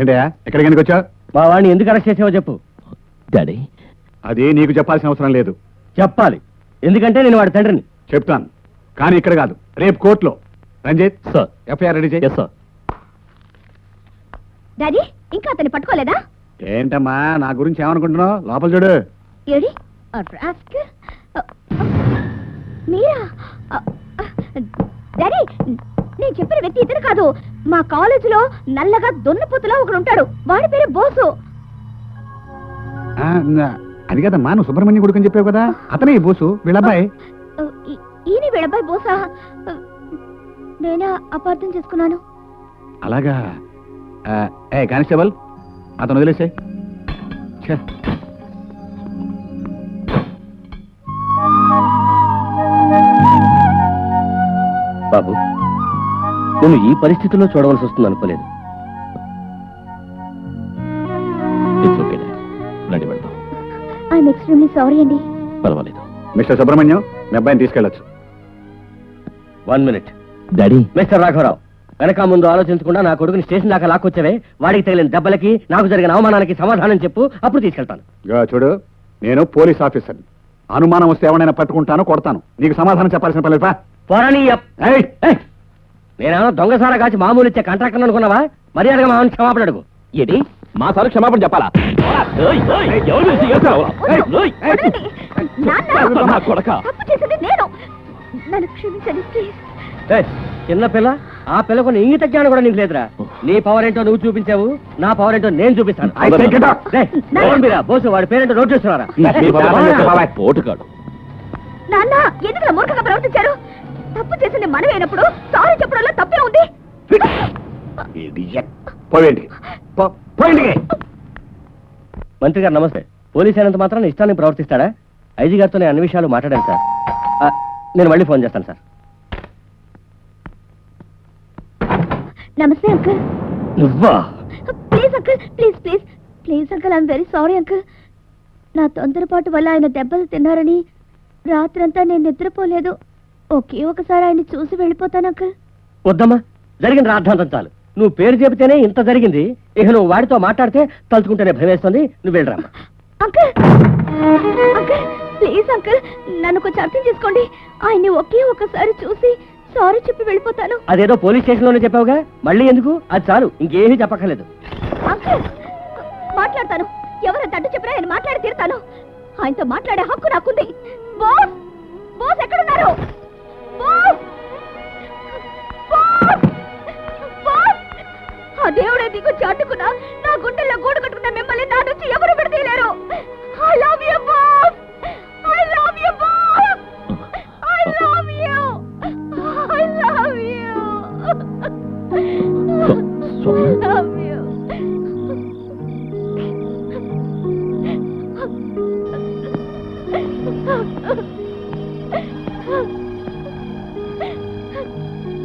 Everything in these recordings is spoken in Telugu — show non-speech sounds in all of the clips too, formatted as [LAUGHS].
ఏంటయా ఎక్కడికి ఎందుకు వచ్చా మా వాడిని ఎందుకు అరెస్ట్ చేసావో చెప్పు డాడీ అదే నీకు చెప్పాల్సిన అవసరం లేదు చెప్పాలి ఎందుకంటే నేను వాడి తండ్రిని చెప్తాను కానీ ఇక్కడ కాదు రేపు కోర్టులో రంజిత్ సార్ ఎఫ్ఐఆర్ రెడీ చేయి ఎస్ సార్ డాడీ ఇంకా అతన్ని పట్టుకోలేదా ఏంటమ్మా నా గురించి ఏమనుకుంటున్నావు లోపల చూడు ఏడి మీరా డాడీ నేను చెప్పిన వ్యక్తి ఇతను కాదు మా కాలేజీలో నల్లగా దొన్నపోతులా ఒకడు ఉంటాడు వాడి పేరు బోసు అది కదా మాను సుబ్రహ్మణ్యం కొడుకు అని చెప్పావు కదా అతనే బోసు వీళ్ళబ్బాయి ఈయన వీళ్ళబ్బాయి బోసా నేనే అపార్థం చేసుకున్నాను అలాగా ఏ కానిస్టేబుల్ అతను వదిలేసే బాబు నేను ఈ పరిస్థితుల్లో చూడవలసి వస్తుంది అనుకోలేదు మిస్టర్ సుబ్రహ్మణ్యం మీ అబ్బాయిని తీసుకెళ్ళచ్చు వన్ మినిట్ డాడీ మిస్టర్ రాఘవరావు వెనక ముందు ఆలోచించకుండా నా కొడుకుని స్టేషన్ దాకా లాక్కొచ్చావే వాడికి తగిలిన దెబ్బలకి నాకు జరిగిన అవమానానికి సమాధానం చెప్పు అప్పుడు తీసుకెళ్తాను చూడు నేను పోలీస్ ఆఫీసర్ అనుమానం వస్తే ఎవరైనా పట్టుకుంటాను కొడతాను నీకు సమాధానం చెప్పాల్సిన పని పోరాని నేనేమో దొంగసారా కాచి మామూలు ఇచ్చే కాంట్రాక్టర్ అనుకున్నావా మర్యాదగా మామూలు క్షమాపణ అడుగు ఏది మా సార్ క్షమాపణ చెప్పాలా చిన్న పిల్ల ఆ పిల్లకు ఇంగిత జ్ఞానం కూడా నీకు లేదురా నీ పవర్ ఏంటో నువ్వు చూపించావు నా పవర్ ఏంటో నేను చూపిస్తాను బోసు వాడి పేరేంటో నోట్ చేస్తున్నారా ప్రవర్తించారు తప్పు చేసింది అయినప్పుడు సారీ చెప్పడంలో తప్పే ఉంది మంత్రి గారు నమస్తే పోలీస్ అయినంత మాత్రం ఇష్టాన్ని ప్రవర్తిస్తాడా ఐజీ గారితో నేను అన్ని విషయాలు మాట్లాడాను సార్ నేను మళ్ళీ ఫోన్ చేస్తాను సార్ నమస్తే అంకుల్ నువ్వా please uncle please please please uncle I'm very sorry uncle నా తొందరపాటు వల్ల ఆయన దెబ్బలు తిన్నారని రాత్రంతా నేను నిద్రపోలేదు ఒకే ఒకసారి ఆయన చూసి వెళ్ళిపోతాను అంకుల్ వద్దమ్మా జరిగిన రాద్ధాంతం చాలు నువ్వు పేరు చెబితేనే ఇంత జరిగింది ఇక నువ్వు వాడితో మాట్లాడితే తలుచుకుంటేనే భయమేస్తుంది నువ్వు వెళ్ళరామ్మా ప్లీజ్ నన్ను కొంచెం అర్థం చేసుకోండి ఆయన్ని ఒకే ఒకసారి చూసి సారీ చెప్పి వెళ్ళిపోతాను అదేదో పోలీస్ స్టేషన్ లోనే చెప్పావుగా మళ్ళీ ఎందుకు అది చాలు ఇంకేమీ చెప్పక్కర్లేదు మాట్లాడతాను ఎవరు తట్టు చెప్పినా ఆయన మాట్లాడి తీరుతాను ఆయనతో మాట్లాడే హక్కు నాకుంది బాస్ బాస్ ఎక్కడున్నారు దేవుడే దిగు చాటుకున్నా నా గుండెల్లో గూడు కట్టుకున్న మిమ్మల్ని నా నుంచి ఎవరు విడతీయలేరు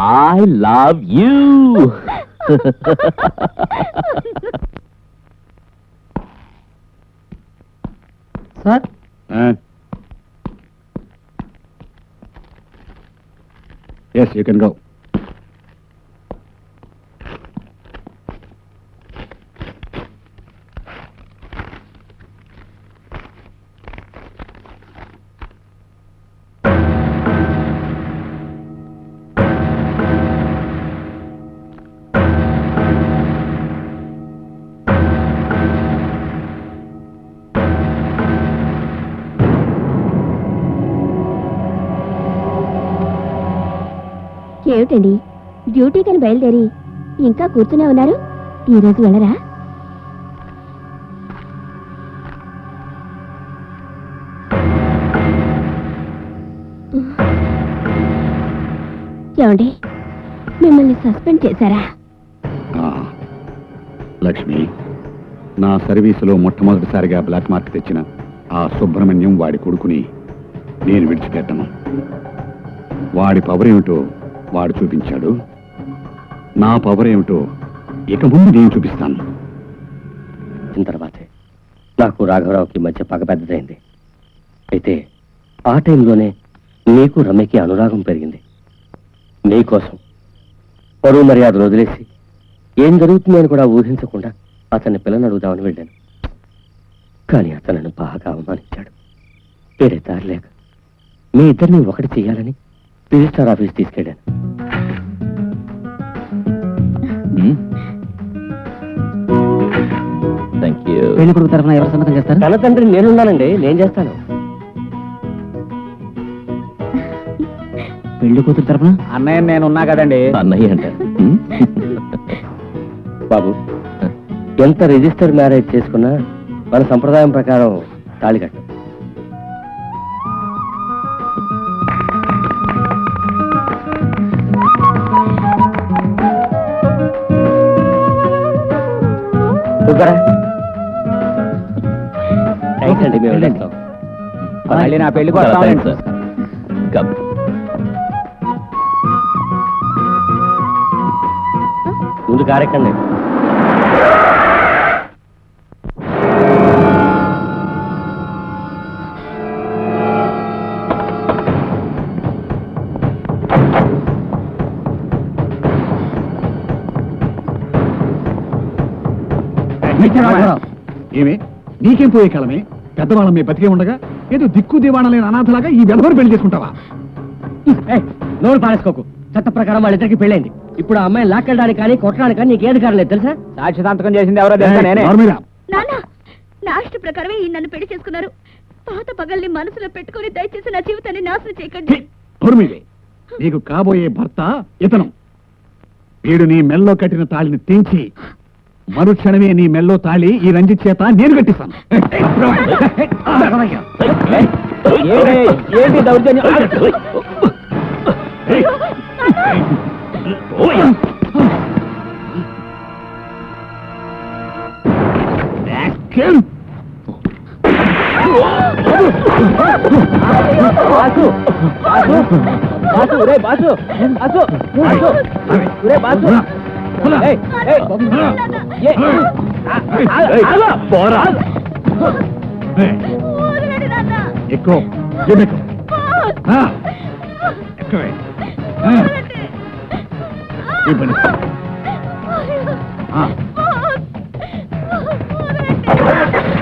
I love you. Sir? Yes, you can go. ఏమిటండి డ్యూటీకని బయలుదేరి ఇంకా కూర్చునే ఉన్నారు ఈరోజు వెళ్ళరా ఏమండి మిమ్మల్ని సస్పెండ్ చేశారా లక్ష్మి నా సర్వీసులో మొట్టమొదటిసారిగా బ్లాక్ మార్క్ తెచ్చిన ఆ సుబ్రహ్మణ్యం వాడి కొడుకుని నేను విడిచిపెట్టను వాడి పవరేమిటో వాడు చూపించాడు నా పవర్ ఏమిటో ఇక ముందు నేను చూపిస్తాను తర్వాతే నాకు రాఘవరావుకి మధ్య పగ పెద్దదైంది అయితే ఆ టైంలోనే నీకు రమ్యకి అనురాగం పెరిగింది నీకోసం పరువు మర్యాదలు వదిలేసి ఏం అని కూడా ఊహించకుండా అతన్ని పిల్లని అడుగుదామని వెళ్ళాను కానీ అతను బాగా అవమానించాడు వేరే దారి లేక మీ ఇద్దరిని ఒకటి చేయాలని రిజిస్టర్ ఆఫీస్ తీసుకెళ్ళాను పెళ్లి కొడుకు తరఫున ఎవరు సమ్మతం చేస్తారు తన నేను ఉండాలండి నేను చేస్తాను పెళ్లి కూతురు తరఫున అన్నయ్య నేనున్నా కదండి అన్నయ్య అంట బాబు ఎంత రిజిస్టర్ మ్యారేజ్ చేసుకున్నా మన సంప్రదాయం ప్రకారం తాళి కట్టు వెళ్ళండి మళ్ళీ నా పెళ్లికి వస్తామండి సార్ కమ్ ముందు కారెక్కండి ఏమి నీకేం పోయే కాలమే పెద్దవాళ్ళ మీ బతికే ఉండగా ఏదో దిక్కు దివాణం లేని అనాథలాగా ఈ వెధవరు పెళ్లి చేసుకుంటావా నోరు పారేసుకోకు చట్ట ప్రకారం వాళ్ళిద్దరికి పెళ్ళైంది ఇప్పుడు ఆ అమ్మాయి లాక్కెళ్ళడానికి కానీ కొట్టడానికి కానీ నీకు ఏది కారణం లేదు తెలుసా సాక్షి సంతకం చేసింది ఎవరో ప్రకారమే ఈ నన్ను పెళ్లి చేసుకున్నారు పాత పగల్ని మనసులో పెట్టుకుని దయచేసి నా జీవితాన్ని నాశనం చేయకండి నీకు కాబోయే భర్త ఇతను వీడు నీ మెల్లో కట్టిన తాళిని తీంచి మరుక్షణమే నీ మెల్లో తాళి ఈ రంజిత్ చేత నేను కట్టిస్తాను బాసు రే బాసు బాసు బాసు రే బాసు పోరా ఎక్కువ ఎక్కువే ఇవ్వండి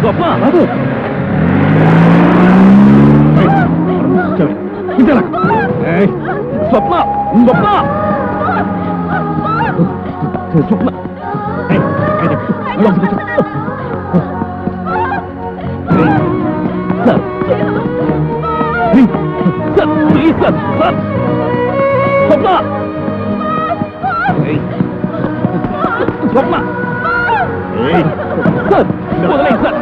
గొప్ప బాబు Swapna Swapna sir sir please sir sir Swapna Swapna sir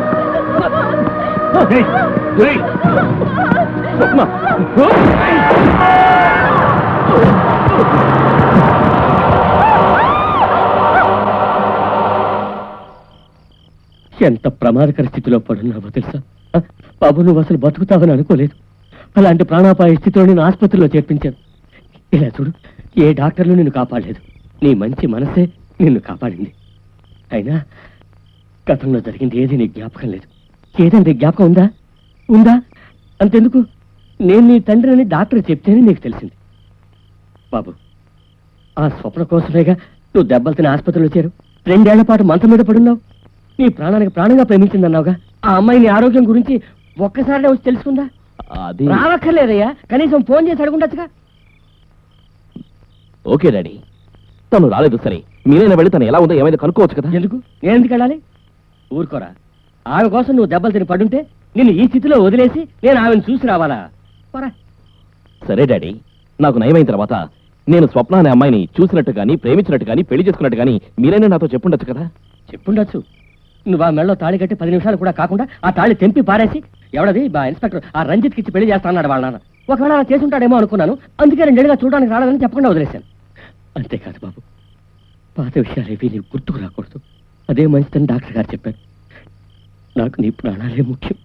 వదిలే సార్ స్వప్న ఎంత ప్రమాదకర స్థితిలో పడున్నావో తెలుసా బాబు నువ్వు అసలు బతుకుతావని అనుకోలేదు అలాంటి ప్రాణాపాయ స్థితిలో నేను ఆసుపత్రిలో చేర్పించాను ఇలా చూడు ఏ డాక్టర్లు నిన్ను కాపాడలేదు నీ మంచి మనసే నిన్ను కాపాడింది అయినా గతంలో జరిగింది ఏది నీ జ్ఞాపకం లేదు ఏదంటే జ్ఞాపకం ఉందా ఉందా అంతెందుకు నేను నీ తండ్రి అని డాక్టర్ చెప్తేనే నీకు తెలిసింది బాబు ఆ స్వప్న కోసమేగా నువ్వు దెబ్బలు తిని ఆసుపత్రిలో చేరు రెండేళ్ల పాటు మంత మీద పడున్నావు నీ ప్రాణానికి ప్రాణంగా ప్రేమించిందన్నావుగా ఆ అమ్మాయి నీ ఆరోగ్యం గురించి ఒక్కసారి వచ్చి తెలుసుకుందా అది రావక్కర్లేదయ్యా కనీసం ఫోన్ చేసి అడుగుండొచ్చుగా ఓకే డాడీ తను రాలేదు సరే మీరైనా వెళ్ళి తను ఎలా ఉందో ఏమైనా కనుక్కోవచ్చు కదా ఎందుకు నేను ఎందుకు వెళ్ళాలి ఊరుకోరా ఆమె కోసం నువ్వు దెబ్బలు తిని పడుంటే నిన్ను ఈ స్థితిలో వదిలేసి నేను ఆమెను చూసి రావాలా పరా సరే డాడీ నాకు నయమైన తర్వాత నేను స్వప్న అనే అమ్మాయిని చూసినట్టు కానీ ప్రేమించినట్టు కానీ పెళ్లి చేసుకున్నట్టు కానీ మీరైనా నాతో చెప్పుండొచ్చు కదా చెప్పుండొచ్చు నువ్వు ఆ మెళ్ళో తాళి కట్టి పది నిమిషాలు కూడా కాకుండా ఆ తాళి తెంపి పారేసి ఎవడది బా ఇన్స్పెక్టర్ ఆ రంజిత్ ఇచ్చి పెళ్లి చేస్తా అన్నాడు వాళ్ళ నాన్న ఒకవేళ అలా చేసుంటాడేమో అనుకున్నాను అందుకే రెండేళ్ళుగా చూడడానికి రాలేదని చెప్పకుండా వదిలేశాను అంతేకాదు బాబు పాత విషయాలు ఏవి నీకు గుర్తుకు రాకూడదు అదే మంచిదని డాక్టర్ గారు చెప్పారు నాకు నీ ప్రాణాలే ముఖ్యం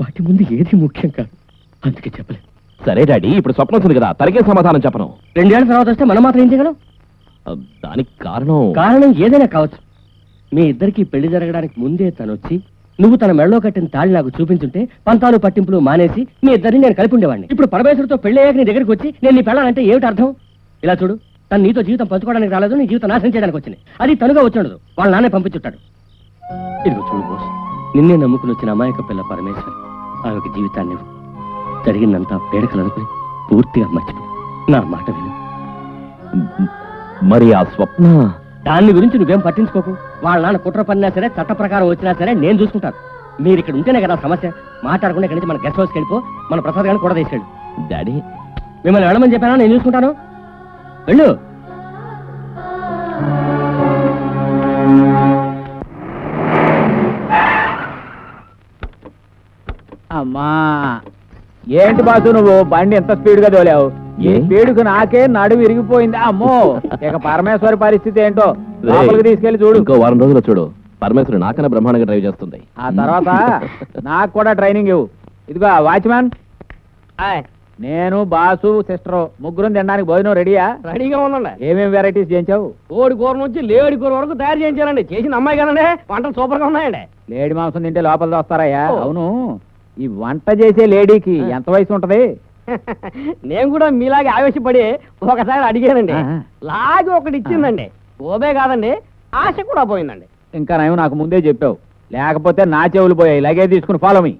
వాటి ముందు ఏది ముఖ్యం కాదు అందుకే చెప్పలేదు సరే డాడీ ఇప్పుడు స్వప్నం ఉంది కదా తరిగే సమాధానం చెప్పను రెండేళ్ల తర్వాత వస్తే మనం మాత్రం ఏం చేయగలం దానికి కారణం కారణం ఏదైనా కావచ్చు మీ ఇద్దరికి పెళ్లి జరగడానికి ముందే వచ్చి నువ్వు తన మెడలో కట్టిన తాళి నాకు చూపించుంటే పంతాలు పట్టింపులు మానేసి మీ ఇద్దరిని నేను కలిపి ఉండేవాడిని ఇప్పుడు పరమేశ్వరితో పెళ్లి అయ్యాక నీ దగ్గరికి వచ్చి నేను నీ పెళ్ళాలంటే ఏమిటి అర్థం ఇలా చూడు తను నీతో జీవితం పంచుకోవడానికి రాలేదు నీ జీవితం నాశనం చేయడానికి వచ్చింది అది తనుగా వచ్చిండదు వాళ్ళ నాన్నే పంపించుంటాడు ఇది చూడు బోస్ నిన్నే నమ్ముకుని వచ్చిన అమాయక పిల్ల పరమేశ్వర్ ఆమెకి జీవితాన్ని జరిగిందంతా పేడకలు అనుకుని పూర్తిగా మర్చిపో నా మాట విను మరి ఆ స్వప్న దాన్ని గురించి నువ్వేం పట్టించుకోకు వాళ్ళ నాన్న కుట్ర పన్నా సరే చట్ట ప్రకారం వచ్చినా సరే నేను చూసుకుంటాను మీరు ఇక్కడ ఉంటేనే కదా సమస్య మాట్లాడకుండా ఇక్కడి నుంచి మన గెస్ట్ హౌస్కి వెళ్ళిపో మన ప్రసాద్ గారిని కూడా తీసుకెళ్ళు డాడీ మిమ్మల్ని వెళ్ళమని చెప్పానా నేను చూసుకుంటాను వెళ్ళు అమ్మా ఏంటి బాసు నువ్వు బండి ఎంత స్పీడ్గా తోలావు ఈ పేడుకు నాకే నడు విరిగిపోయింది అమ్మో ఇక పరమేశ్వరి పరిస్థితి ఏంటో తీసుకెళ్లి చూడు ఇంకో వారం రోజులు చూడు పరమేశ్వరి నాకన్నా బ్రహ్మాండంగా డ్రైవ్ చేస్తుంది ఆ తర్వాత [LAUGHS] నాకు కూడా ట్రైనింగ్ ఇవ్వు ఇదిగో వాచ్మ్యాన్ నేను బాసు సిస్టర్ ముగ్గురు తినడానికి భోజనం రెడీయా రెడీగా ఉందండి ఏమేమి వెరైటీస్ చేయించావు కోడి కూర నుంచి లేడి కూర వరకు తయారు చేయించానండి చేసిన అమ్మాయి కదండి వంటలు సూపర్ గా ఉన్నాయండి లేడి మాంసం తింటే లోపల వస్తారయ్యా అవును ఈ వంట చేసే లేడీకి ఎంత వయసు ఉంటది [LAUGHS] నేను కూడా మీలాగే ఆవేశపడి ఒకసారి అడిగానండి లాగి ఒకటి ఇచ్చిందండి ఓబే కాదండి ఆశ కూడా పోయిందండి ఇంకా నేను నాకు ముందే చెప్పావు లేకపోతే నా చెవులు పోయాయి లగే తీసుకుని ఫాలో మీ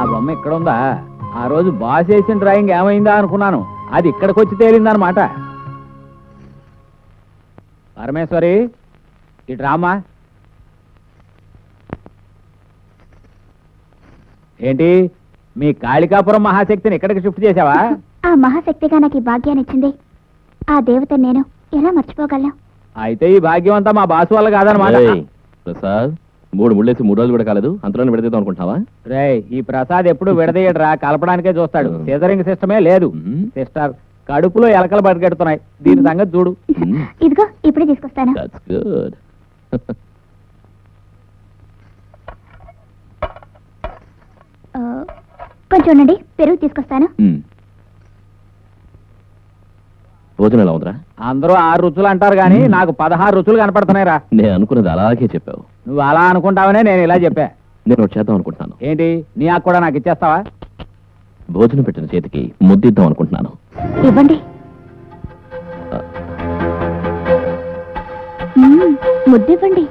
ఆ బొమ్మ ఇక్కడ ఉందా ఆ రోజు బాసేసిన డ్రాయింగ్ ఏమైందా అనుకున్నాను అది ఇక్కడికి వచ్చి తేలిందనమాట పరమేశ్వరి ఇటు రామా ఏంటి మీ కాళికాపురం మహాశక్తిని ఇక్కడికి షిఫ్ట్ చేశావా ఆ మహాశక్తిగా నాకు ఈ భాగ్యాన్ని ఇచ్చింది ఆ దేవత నేను ఎలా మర్చిపోగలను అయితే ఈ భాగ్యం అంతా మా బాసు వల్ల కాదనమాట ప్రసాద్ మూడు ముళ్ళేసి మూడు రోజులు కూడా కాలేదు అంతలోనే విడదీద్దాం అనుకుంటున్నావా రే ఈ ప్రసాద్ ఎప్పుడు విడదీయడరా కలపడానికే చూస్తాడు సీజరింగ్ సిస్టమే లేదు సిస్టర్ కడుపులో ఎలకలు బతికెడుతున్నాయి దీని సంగతి చూడు ఇదిగో ఇప్పుడే తీసుకొస్తాను [LAUGHS] కొంచెం ఉండండి పెరుగు తీసుకొస్తాను భోజనం ఎలా ఉందిరా అందరూ ఆరు రుచులు అంటారు కానీ నాకు పదహారు రుచులు కనపడుతున్నాయి రా నేను అనుకున్నది అలాగే చెప్పావు నువ్వు అలా అనుకుంటావనే నేను ఇలా చెప్పా నేను చేద్దాం అనుకుంటున్నాను ఏంటి నీ ఆకు కూడా నాకు ఇచ్చేస్తావా భోజనం పెట్టిన చేతికి ముద్దిద్దాం అనుకుంటున్నాను ఇవ్వండి ముద్దివ్వండి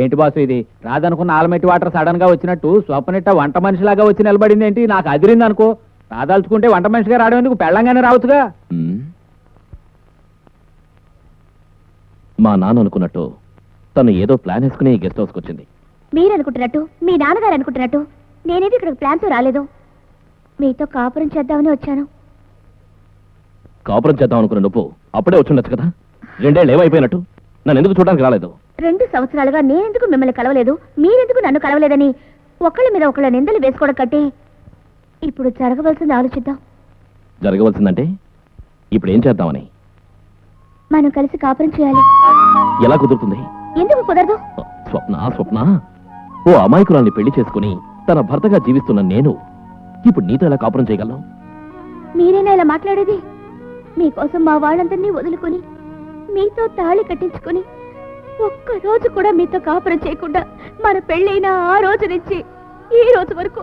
ఏంటి బాసు ఇది రాదనుకున్న ఆల్మెట్టి వాటర్ సడన్ గా వచ్చినట్టు స్వప్నిట్ట వంట మనిషిలాగా వచ్చి నిలబడింది ఏంటి నాకు అదిరింది అనుకో రాదాల్చుకుంటే వంట మనిషిగా రావడం ఎందుకు పెళ్ళంగానే రావచ్చుగా మా నాన్న అనుకున్నట్టు తను ఏదో ప్లాన్ వేసుకుని గెస్ట్ హౌస్కి వచ్చింది మీరు అనుకుంటున్నట్టు మీ నాన్నగారు అనుకుంటున్నట్టు నేనేది ఇక్కడ ప్లాన్ తో రాలేదు మీతో కాపురం చేద్దామని వచ్చాను కాపురం చేద్దాం అనుకున్న నువ్వు అప్పుడే వచ్చుండొచ్చు కదా రెండేళ్ళు ఏమైపోయినట్టు నన్ను ఎందుకు చూడడానికి రాలేదు రెండు సంవత్సరాలుగా నేనెందుకు మిమ్మల్ని కలవలేదు మీరెందుకు నన్ను కలవలేదని ఒకళ్ళ మీద ఒకళ్ళ నిందలు వేసుకోవడం కట్టి ఇప్పుడు జరగవలసింది ఆలోచిద్దాం జరగవలసిందంటే ఇప్పుడు ఏం చేద్దామని మనం కలిసి కాపురం చేయాలి ఎలా కుదురుతుంది ఎందుకు కుదరదు స్వప్న స్వప్న ఓ అమాయకురాల్ని పెళ్లి చేసుకుని తన భర్తగా జీవిస్తున్న నేను ఇప్పుడు నీతో ఎలా కాపురం చేయగలను మీరేనా ఇలా మాట్లాడేది మీకోసం మా వాళ్ళందరినీ వదులుకుని మీతో తాళి కట్టించుకుని ఒక్క రోజు కూడా మీతో కాపురం చేయకుండా మన పెళ్ళైన ఆ రోజు నుంచి ఈ రోజు వరకు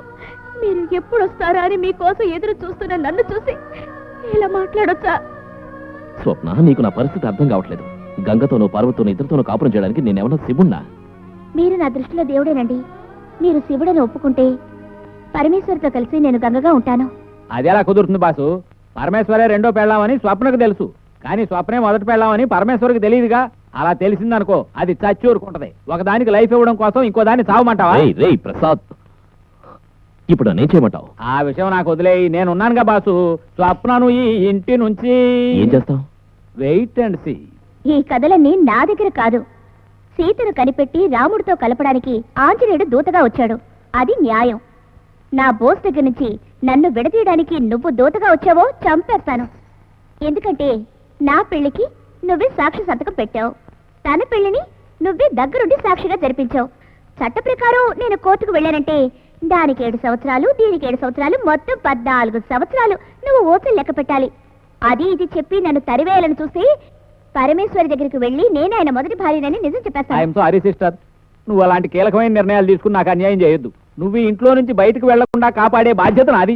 మీరు ఎప్పుడు వస్తారా అని మీకోసం ఎదురు చూస్తున్న నన్ను చూసి ఇలా మాట్లాడొచ్చా స్వప్న నీకు నా పరిస్థితి అర్థం కావట్లేదు గంగతోను పార్వతితోనో ఇద్దరితోనూ కాపురం చేయడానికి నేనేమన్నా శివుణ్ణా మీరు నా దృష్టిలో దేవుడేనండి మీరు శివుడని ఒప్పుకుంటే పరమేశ్వరితో కలిసి నేను గంగగా ఉంటాను అది ఎలా కుదురుతుంది బాసు పరమేశ్వరే రెండో పెళ్ళామని స్వప్నకు తెలుసు కానీ స్వప్నే మొదటి పెళ్ళామని పరమేశ్వరికి తెలియదుగా అలా తెలిసిందనుకో అది చచ్చి ఊరుకుంటది ఒకదానికి లైఫ్ ఇవ్వడం కోసం ఇంకో దాన్ని సాగుమంటావా ప్రసాద్ ఇప్పుడు నేను చేయమంటావు ఆ విషయం నాకు వదిలేయి నేనున్నానుగా బాసు స్వప్నను ఈ ఇంటి నుంచి ఏం చేస్తావు వెయిట్ అండ్ సీ ఈ కథలన్నీ నా దగ్గర కాదు సీతను కనిపెట్టి రాముడితో కలపడానికి ఆంజనేయుడు దూతగా వచ్చాడు అది న్యాయం నా బోస్ దగ్గర నుంచి నన్ను విడదీయడానికి నువ్వు దూతగా వచ్చావో చంపేస్తాను ఎందుకంటే నా పెళ్లికి నువ్వే సాక్షి సంతకం పెట్టావు తన పెళ్లిని నువ్వే దగ్గరుండి సాక్షిగా జరిపించావు చట్ట ప్రకారం నేను కోర్టుకు వెళ్ళానంటే దానికి ఏడు సంవత్సరాలు దీనికి ఏడు సంవత్సరాలు మొత్తం పద్నాలుగు సంవత్సరాలు నువ్వు ఓపెన్ లెక్క పెట్టాలి అది ఇది చెప్పి నన్ను తరివేయాలని చూసి పరమేశ్వరి దగ్గరికి వెళ్ళి నేను ఆయన మొదటి భార్యనని నిజం చెప్పేస్తాను నువ్వు అలాంటి కీలకమైన నిర్ణయాలు తీసుకుని నాకు అన్యాయం చేయొద్దు నువ్వు ఇంట్లో నుంచి బయటకు వెళ్లకుండా కాపాడే బాధ్యత నాది